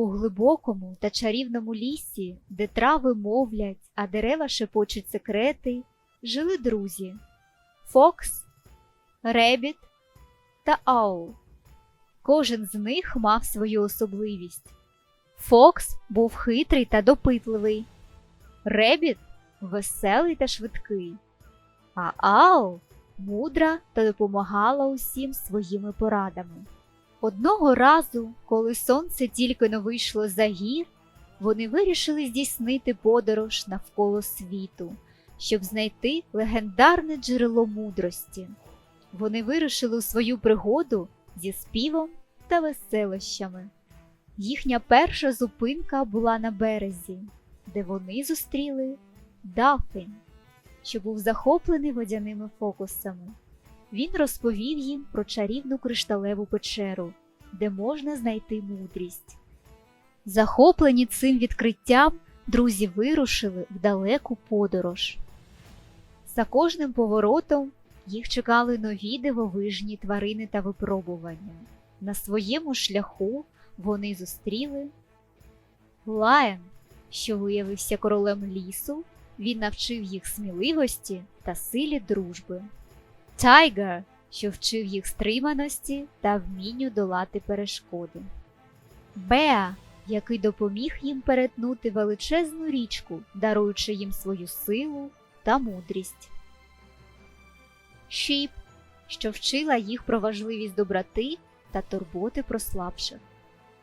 У глибокому та чарівному лісі, де трави мовлять, а дерева шепочуть секрети, жили друзі Фокс, Ребіт та Аул. Кожен з них мав свою особливість. Фокс був хитрий та допитливий, Ребіт веселий та швидкий, а Аул мудра та допомагала усім своїми порадами. Одного разу, коли сонце тільки не вийшло за гір, вони вирішили здійснити подорож навколо світу, щоб знайти легендарне джерело мудрості. Вони вирушили у свою пригоду зі співом та веселощами. Їхня перша зупинка була на березі, де вони зустріли Дафін, що був захоплений водяними фокусами. Він розповів їм про чарівну кришталеву печеру, де можна знайти мудрість. Захоплені цим відкриттям, друзі вирушили в далеку подорож. За кожним поворотом їх чекали нові дивовижні тварини та випробування. На своєму шляху вони зустріли Лаєн, що виявився королем лісу, він навчив їх сміливості та силі дружби. Тайгер, що вчив їх стриманості та вмінню долати перешкоди. Беа, який допоміг їм перетнути величезну річку, даруючи їм свою силу та мудрість. Шіп, що вчила їх про важливість доброти та турботи про слабших.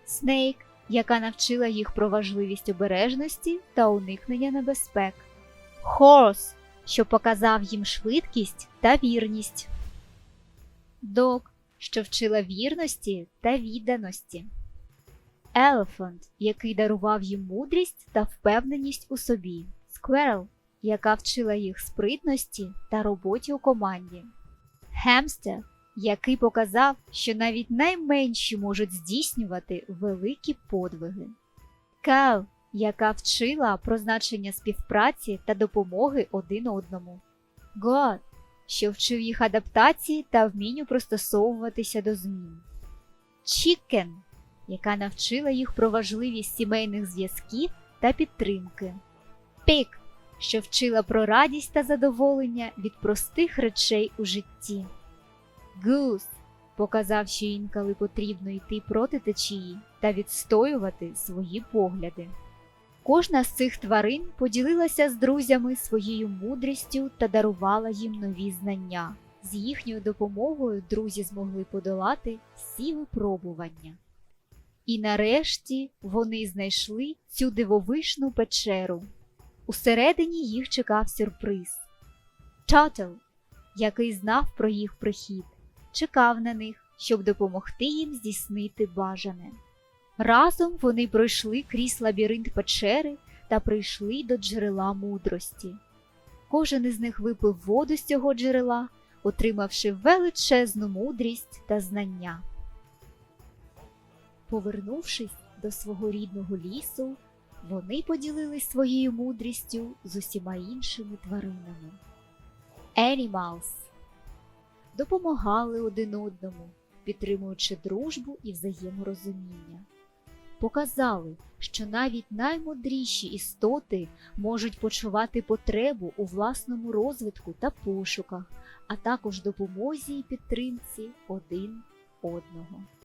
Снейк, яка навчила їх про важливість обережності та уникнення небезпек. Хорс, що показав їм швидкість та вірність. Дог, що вчила вірності та відданості. Елефант, який дарував їм мудрість та впевненість у собі. Скверл, яка вчила їх спритності та роботі у команді. Хемстер, який показав, що навіть найменші можуть здійснювати великі подвиги. Кел, яка вчила про значення співпраці та допомоги один одному. God, що вчив їх адаптації та вмінню пристосовуватися до змін. Чікен, яка навчила їх про важливість сімейних зв'язків та підтримки. Пік, що вчила про радість та задоволення від простих речей у житті. Гус показав, що інколи потрібно йти проти течії та відстоювати свої погляди. Кожна з цих тварин поділилася з друзями своєю мудрістю та дарувала їм нові знання. З їхньою допомогою друзі змогли подолати всі випробування. І нарешті вони знайшли цю дивовишну печеру. Усередині їх чекав сюрприз. Чател, який знав про їх прихід, чекав на них, щоб допомогти їм здійснити бажане. Разом вони пройшли крізь лабіринт печери та прийшли до джерела мудрості. Кожен із них випив воду з цього джерела, отримавши величезну мудрість та знання. Повернувшись до свого рідного лісу, вони поділились своєю мудрістю з усіма іншими тваринами. Animals допомагали один одному, підтримуючи дружбу і взаєморозуміння. Показали, що навіть наймудріші істоти можуть почувати потребу у власному розвитку та пошуках, а також допомозі і підтримці один одного.